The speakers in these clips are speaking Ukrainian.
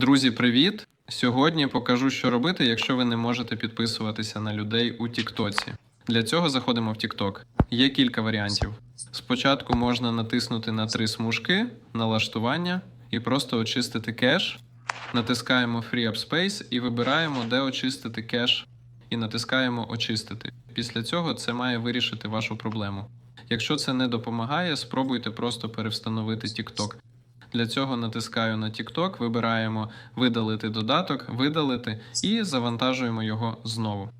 Друзі, привіт! Сьогодні покажу, що робити, якщо ви не можете підписуватися на людей у Тіктоці. Для цього заходимо в Тікток. Є кілька варіантів. Спочатку можна натиснути на три смужки, налаштування і просто очистити кеш. Натискаємо Free Up Space і вибираємо, де очистити кеш, і натискаємо Очистити. Після цього це має вирішити вашу проблему. Якщо це не допомагає, спробуйте просто перевстановити TikTok. Для цього натискаю на TikTok, вибираємо видалити додаток, видалити і завантажуємо його знову.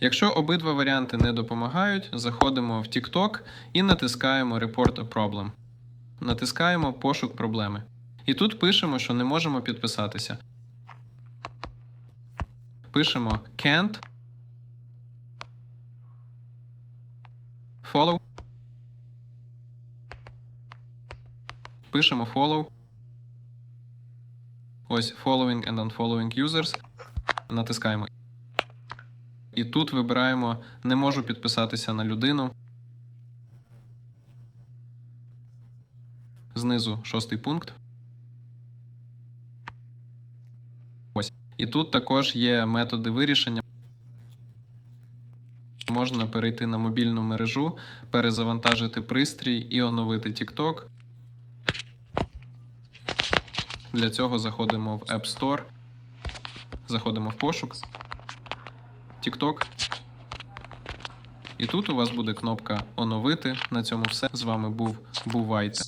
Якщо обидва варіанти не допомагають, заходимо в TikTok і натискаємо Report a Problem. Натискаємо пошук проблеми. І тут пишемо, що не можемо підписатися. Пишемо can't follow. Пишемо follow. Ось following and unfollowing users. Натискаємо. І тут вибираємо не можу підписатися на людину. Знизу шостий пункт. Ось. І тут також є методи вирішення. Можна перейти на мобільну мережу, перезавантажити пристрій і оновити TikTok. Для цього заходимо в App Store, заходимо в пошук, TikTok. І тут у вас буде кнопка Оновити. На цьому все. З вами був Бувайте.